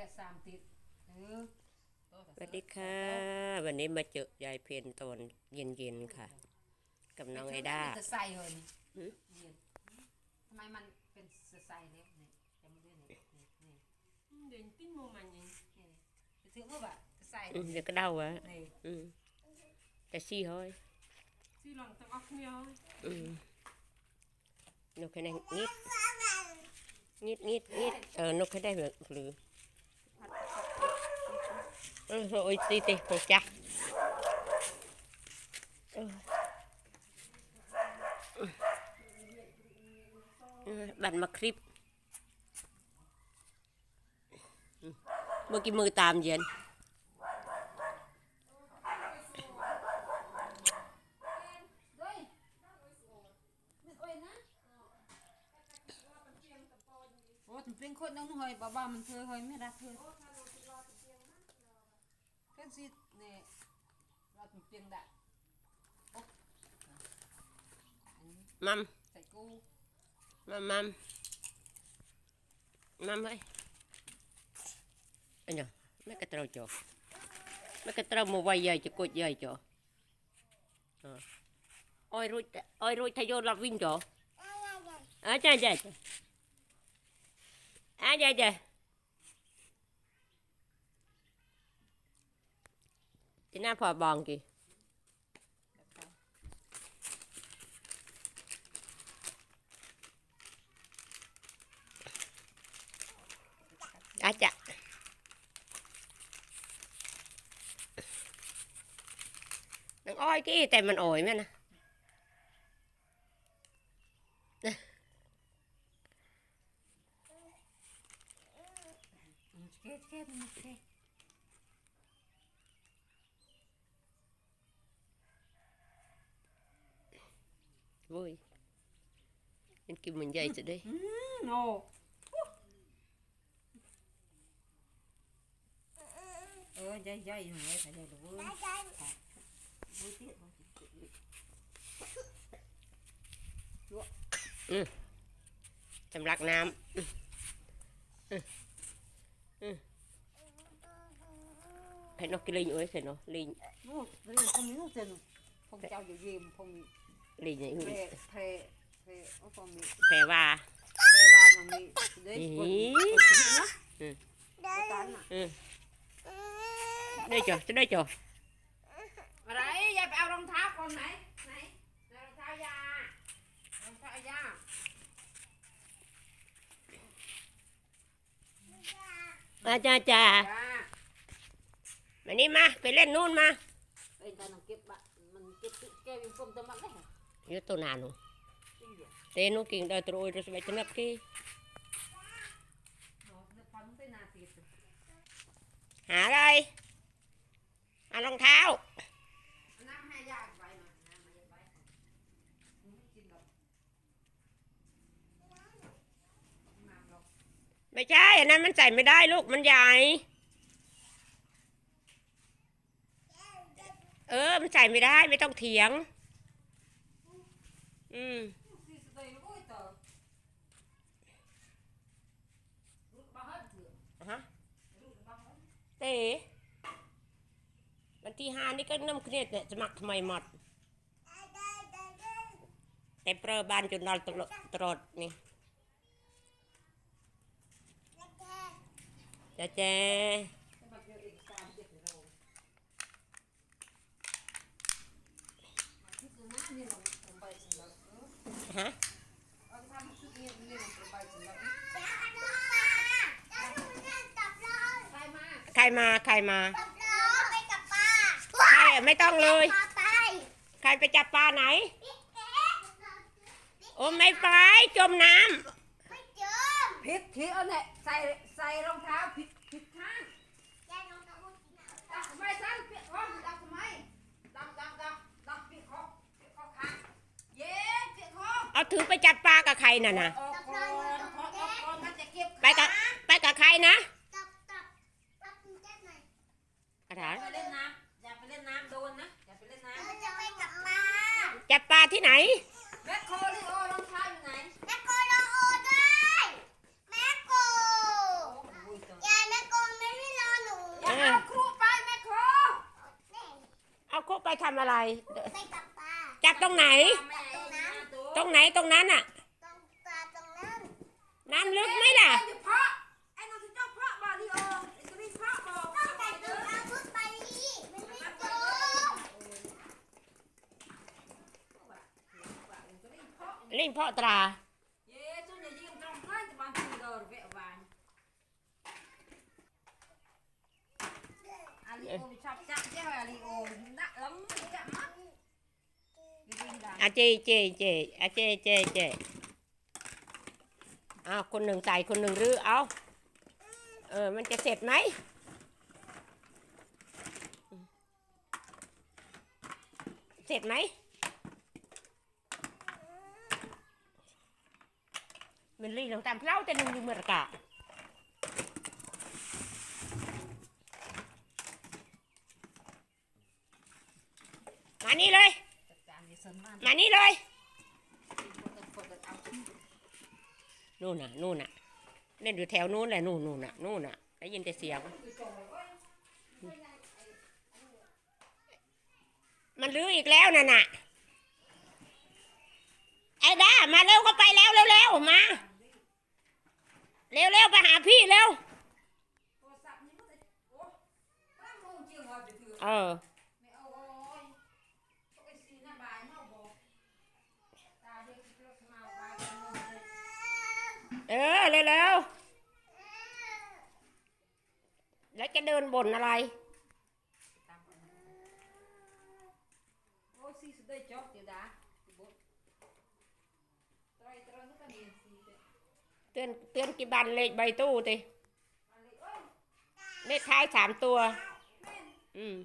ปดสามติดเออสวัสดีค่ะ วันนี้มาเจอยายเพนตอนเย็นๆค่ะ กับน้องไอด้าจะใส่เลยนี่หือเย็นทำไมมันเป็นใส่เนี่ยนี่จำไม่ได้นี่นี่นี่เดินติ้นโมมันยังนี่จะถือว่าแบบจะใส่อืมเดี๋ยวก็เดาวะนี่อืมจะชี้ห้อยซื้อลองตั้งออกเนี่ยอืมนกแค่นั้นนิดนิดนิดนิดเออนกแค่ได้เหรือ เออโอ้ยตีตีโปจ้ะเออเออบันมาคลิปอืมเมื่อกี้มือตามเย็น ด้วยนี่โอ้ยนะโอ้ถึงเป็นคนน้องหอยบ้าๆมันเธอหอยไม่รักเธอเพิ่นสินี่เราถึงเปียงดะโอ๊ะอันนี้มัมใส่กูมัมมัมมัมเฮ้ยอันนี้ไม่กระเตาจ่อไม่กระเตามาไว้ใหญ่จะกดใหญ่จ่อเอออ้อยรุ่ยอ้อยรุ่ยทะโยนรับวิ่งจ่ออาจ้าจ้าจ้า อาจ้าจ้าจะน่าพอบองกี่อาจ้ะนังอ้อยกี่แต่มันอ่อยไหมนะ อืมเก็บเก็บมันเก็บ โว้ยมันกินมันใหญ่สุดเลยอืมโอ้เออใหญ่ใหญ่ๆหน่อยใส่เลยลูก เว้ยบุ้ยเตี้ยบุ้ยเตี้ยสำลักน้ำอืมอืมให้นกกินลิงเอ้ยเสร็จเนาะลิงโอ้เรื่องพงนี้เจนพงเจ้าอยู่เยี่ยมพงนี้ลิงอย่างเพนี้เพเพโอ้พงนี้แปลว่าเพวานมันมีเด็กคนอี๋คนนะอืมตันอะอืมได้จ้ะจะได้จ้ะอะไรยายไปเอารองเท้าก่อนไหนไหนไหนรองเท้ายารองเท้ายาอาจ้าจ้าจ้ามานี่มาไปเล่นนู่นมาไอ้ตาหนังเก็บบัตรมันเก็บแก้วอยู่กลมตะมันได้เหรออ ยตัวนานุเตนุกิ่ได้ยตัวอุดรสบายนับกี้หาเลยอารองเท้าไม่ใช่อันนั้นมันใส่ไม่ได้ลูกมันใหญ่เออ มันใส่ไม่ได้ไม่ต้องเถียง ហ៎ទេបន្ទី5នេះក៏នំគ្នាតែស្មាក់ថ្មីមកតែប្រើបានចន្លល់ត្រត់នេះចាចា ฮะเอาทำชุดนี้นี่เราทำใบสำหรับใครมาใครมาใครมาใครไม่ต้องเลย ใครไปจับปลาไหน โอ้ไม่ไปจมน้ผิดที่เอาเนี่ยใส่ใส่รองเท้าผิดผิดข้างดักทำไมสั้ เอาถือไปจัดปลากับใครน่ะนะอน่อนะไปกับไปกับใครนะจับจับจับมือแจ๊หนอยกระถางไปเล่นน้ำอย่าไปเล่นน้ำโดนนะอย่าไปเล่นน้ำจะไปกับมาจัดปลาที่ไหนแมคโครลิโอรองเท้าอยู่ไหนแมคโครลิโอได้แมคโครยายแมคโครไม่ให้รอหนูอย่าเอาครูไปแมคโครเอาครูไปทำอะไร ไปกับปลาจับตรงไหน ตัวตรงไหนตรงนั้นน่ะตรงปลาตรงนั้นน้ำลึกไหมล่ะไอ้เพาะไอ้น้องจะเจ้าเพาะบาลีโอไอ้ตัวนี้เพาะบอกต้องแต่ตัวเอาพุทไปนี่มันไม่จมลิงเพาะตรา เย้จุนอย่ายิงตรงนั้นจะบางทีเราเวะวานอาลีโอมีชอบจับเจ้าอาลีโอนักล้ำจับมั้งยิงดัง อาเจเจเจอาเจเจเจเอาคนหนึ่งใส่คนหนึ่งรื้อเอาเออมันจะเสร็จไหมเสร็จไหมมันรีลงตามเล้าแต่หนึ่งอยู่เมื่อกะมานี่เลย มานี่เลยคนตะคนตะเอานู่นน่ะนู่นน่ะเล่นอยู่แถวนู้นแหละนู่นนู่นน่ะนู่นน่ะได้ยินแต่เสียงมันลื้ออีกแล้วน่ะน่ะไอ้ด้ามาเร็วเข้าไปแล้วเร็วเร็วๆมาเร็วเร็วๆไปหาพี่เร็วโทรศัพท์นี่มันจะโอ้ตั้งโมงเจียงว่าจะคือเออ ไม่เอาโอ้ยไอ้สีหน้าบายเมาบอกตาเด็กเลิกเมาบายกันหมดเลย เออเร็วเร็วๆแล้วจะเดินบ่นอะไร โอ้สีสุดได้จบเดี๋ยวดาสิบดตรอยตรอยนี่ก็เรียนสีเด้อเตือนเตือนกี่บันเลขใบตู้ติเลยโอ้ยเลขท้ายสามตัว แม่นอืม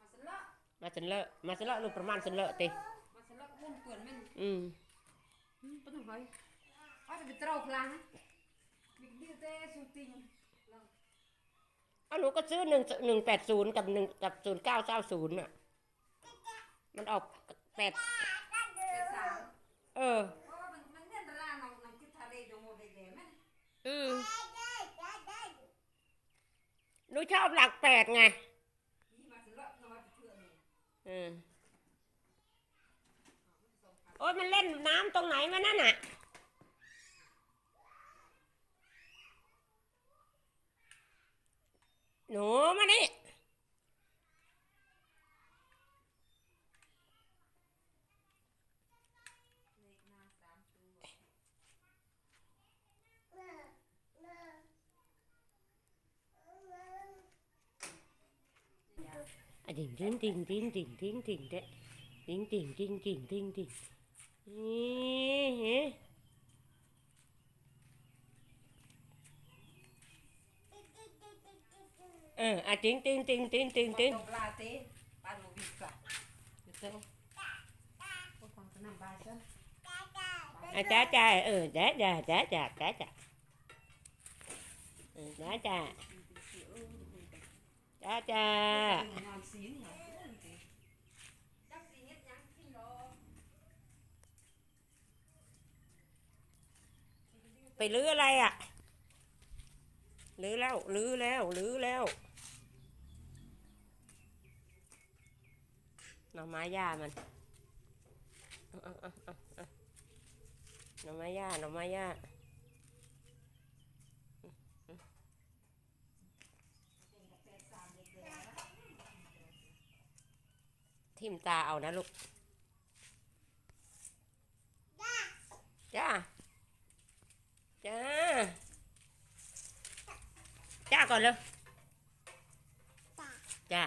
มาสละมาสันเลอะมาสันเลอะลูกประมาณสันเลอะติมาสละมุนเปิดแม่นอืมอืมปะหอย อ้อยจะไปตรอกลางนะมีดิวเต้สุติงเอาหนูก็ซื้อหนึ่งหนึ่งแปดศูนย์กับหนึ่งกับศูนย์เก้าเก้าศูนย์อะ มันออกแปดเป็นสาวเออโอ้มันมันเนี่ยตารางน้องน้องคิดทะเลดงโมเดเดแม่นอืมได้ได้ได้หนูชอบหลักแปดไงนี่มาสละน้อยไปเพื่อนนี่อืมโอ้ยมันเล่นน้ำตรงไหนมานั่นน่ะ หนูมานี่เลขหน้าสามตัวเออเออเอออะดิ่งดิ่งดิ่งดิ่งดิ่งดิ่งดิ่งเด้ดิ่งดิ่งดิ่งดิ่งดิ่งดิ่งนี่ เอออะดิ่งดิ่งดิ่งดิ่งดิ่งดิ่งตกลาเต้ปานโมบิกะเดี๋ยวเต้พวกฟังกันนำบายซะอะจ้าจ้าเออจ้าจ้าจ้าจ้าจ้าจ้าเออจ้าจ้าจ้าจ้า งานสีนี่เหน่อไม้ย่ามันหน่อไม้ย่าหน่อไม้ย่าทิมตาเอานะลูกจ้า จ้า จ้าก่อนเลยจ้า